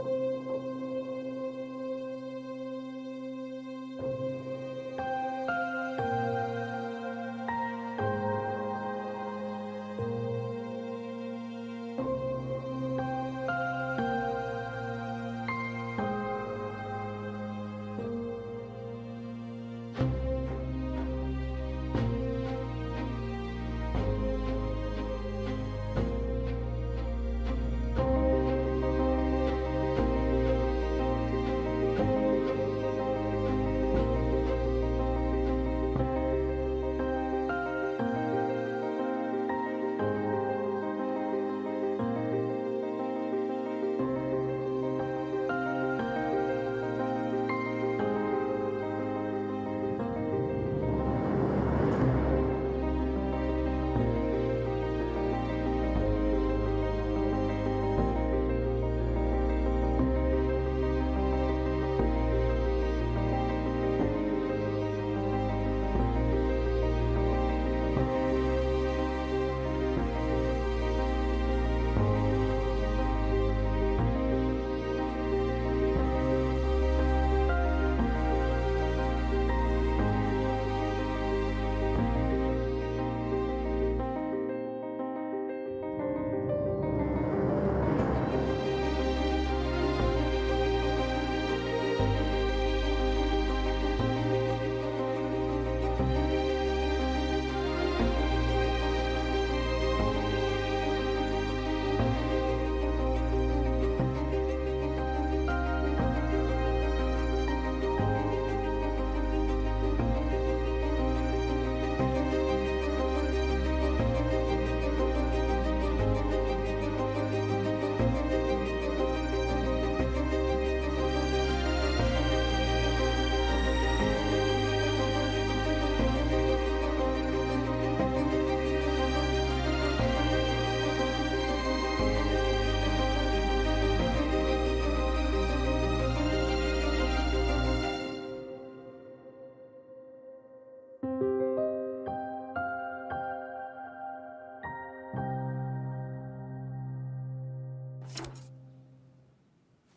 あっ。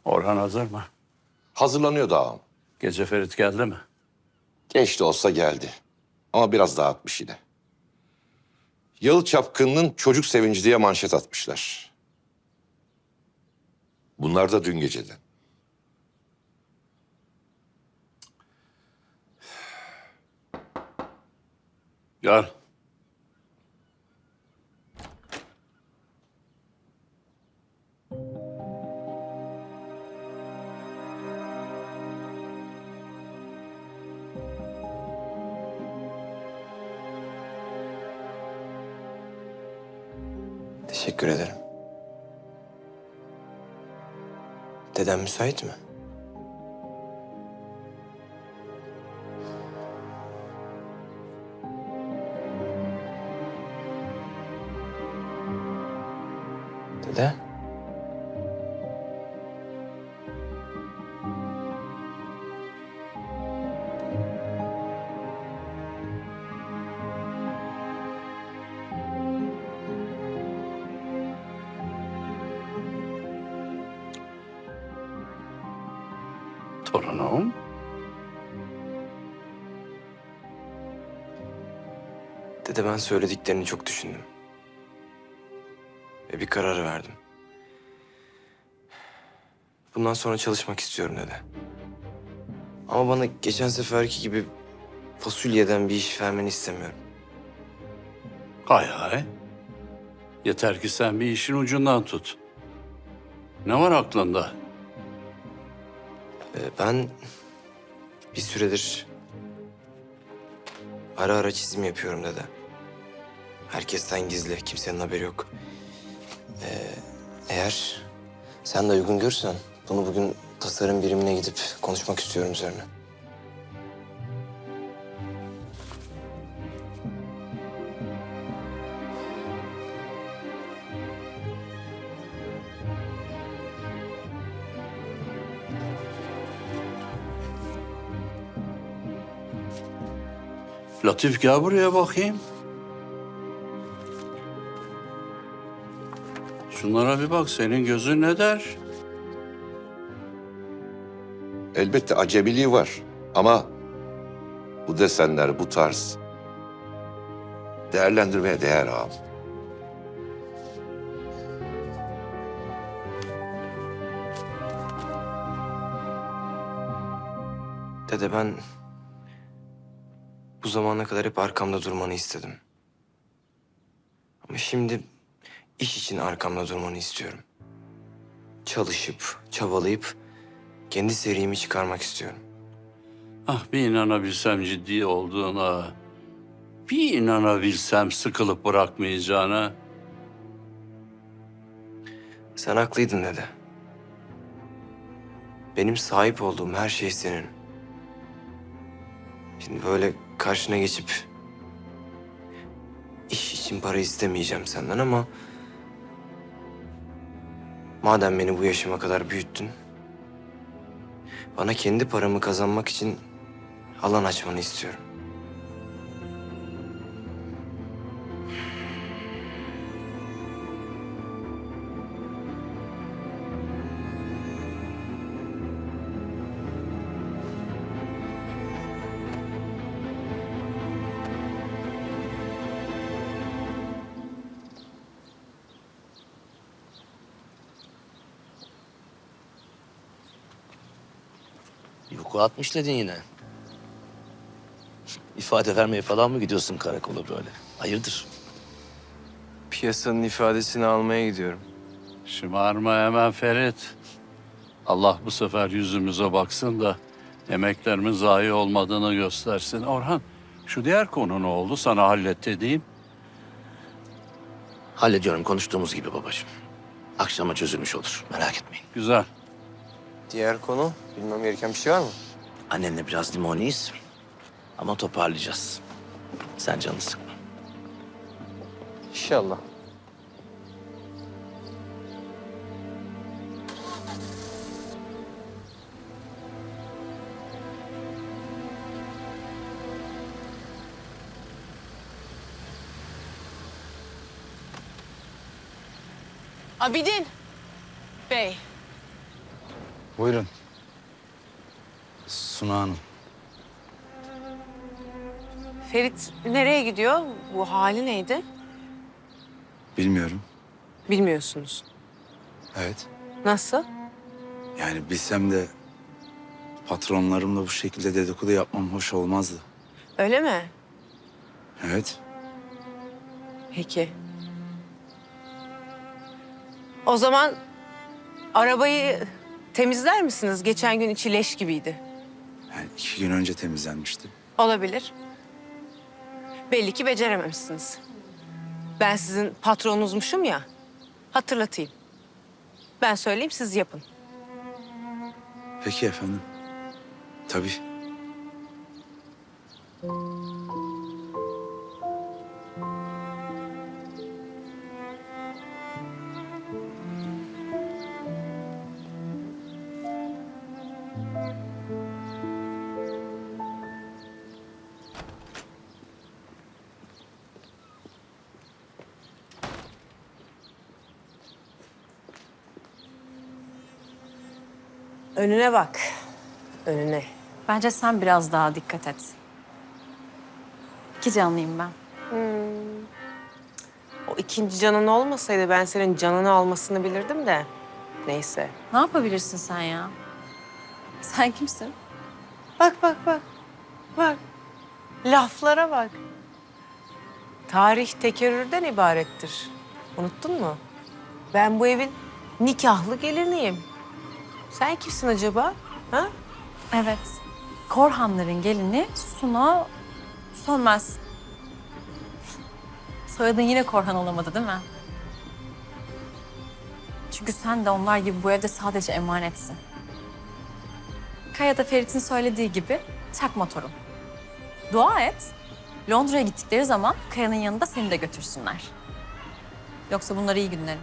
Orhan hazır mı? Hazırlanıyor da ağam. Gece Ferit geldi mi? Genç de olsa geldi. Ama biraz dağıtmış yine. Yalı Çapkın'ın çocuk sevinci diye manşet atmışlar. Bunlar da dün geceden. Gel. Teşekkür ederim. Dedem müsait mi? Dede? Torunum. Dede ben söylediklerini çok düşündüm. Ve bir karar verdim. Bundan sonra çalışmak istiyorum dede. Ama bana geçen seferki gibi fasulyeden bir iş vermeni istemiyorum. Hay hay. Yeter ki sen bir işin ucundan tut. Ne var aklında? Ee, ben bir süredir ara ara çizim yapıyorum dede. Herkesten gizli, kimsenin haberi yok. Ee, eğer sen de uygun görürsen bunu bugün tasarım birimine gidip konuşmak istiyorum üzerine. Latif gel buraya bakayım. Şunlara bir bak senin gözün ne der? Elbette acemiliği var ama bu desenler, bu tarz değerlendirmeye değer ağam. Dede ben bu zamana kadar hep arkamda durmanı istedim. Ama şimdi iş için arkamda durmanı istiyorum. Çalışıp, çabalayıp kendi serimi çıkarmak istiyorum. Ah bir inanabilsem ciddi olduğuna, bir inanabilsem sıkılıp bırakmayacağına. Sen haklıydın dede. Benim sahip olduğum her şey senin. Şimdi böyle karşına geçip iş için para istemeyeceğim senden ama madem beni bu yaşıma kadar büyüttün bana kendi paramı kazanmak için alan açmanı istiyorum. Yoku atmış dedin yine. İfade vermeye falan mı gidiyorsun karakola böyle? Hayırdır? Piyasanın ifadesini almaya gidiyorum. Şımarma hemen Ferit. Allah bu sefer yüzümüze baksın da emeklerimin zayi olmadığını göstersin. Orhan, şu diğer konu ne oldu? Sana hallet dediğim. Hallediyorum konuştuğumuz gibi babacığım. Akşama çözülmüş olur. Merak etmeyin. Güzel. Diğer konu bilmem gereken bir şey var mı? Annenle biraz limoniyiz. Ama toparlayacağız. Sen canını sıkma. İnşallah. Abidin Bey. Buyurun. Suna Hanım. Ferit nereye gidiyor? Bu hali neydi? Bilmiyorum. Bilmiyorsunuz. Evet. Nasıl? Yani bilsem de patronlarımla bu şekilde dedikodu yapmam hoş olmazdı. Öyle mi? Evet. Peki. O zaman arabayı temizler misiniz? Geçen gün içi leş gibiydi. Yani iki gün önce temizlenmişti. Olabilir. Belli ki becerememişsiniz. Ben sizin patronunuzmuşum ya. Hatırlatayım. Ben söyleyeyim siz yapın. Peki efendim. Tabii. Önüne bak. Önüne. Bence sen biraz daha dikkat et. İki canlıyım ben. O ikinci canın olmasaydı ben senin canını almasını bilirdim de. Neyse. Ne yapabilirsin sen ya? Sen kimsin? Bak bak bak. Bak. Laflara bak. Tarih tekerrürden ibarettir. Unuttun mu? Ben bu evin nikahlı geliniyim. Sen kimsin acaba? Ha? Evet. Korhanların gelini Suna Sönmez. Soyadın yine Korhan olamadı değil mi? Çünkü sen de onlar gibi bu evde sadece emanetsin. Kaya da Ferit'in söylediği gibi çakma torun. Dua et. Londra'ya gittikleri zaman Kaya'nın yanında seni de götürsünler. Yoksa bunlar iyi günlerim.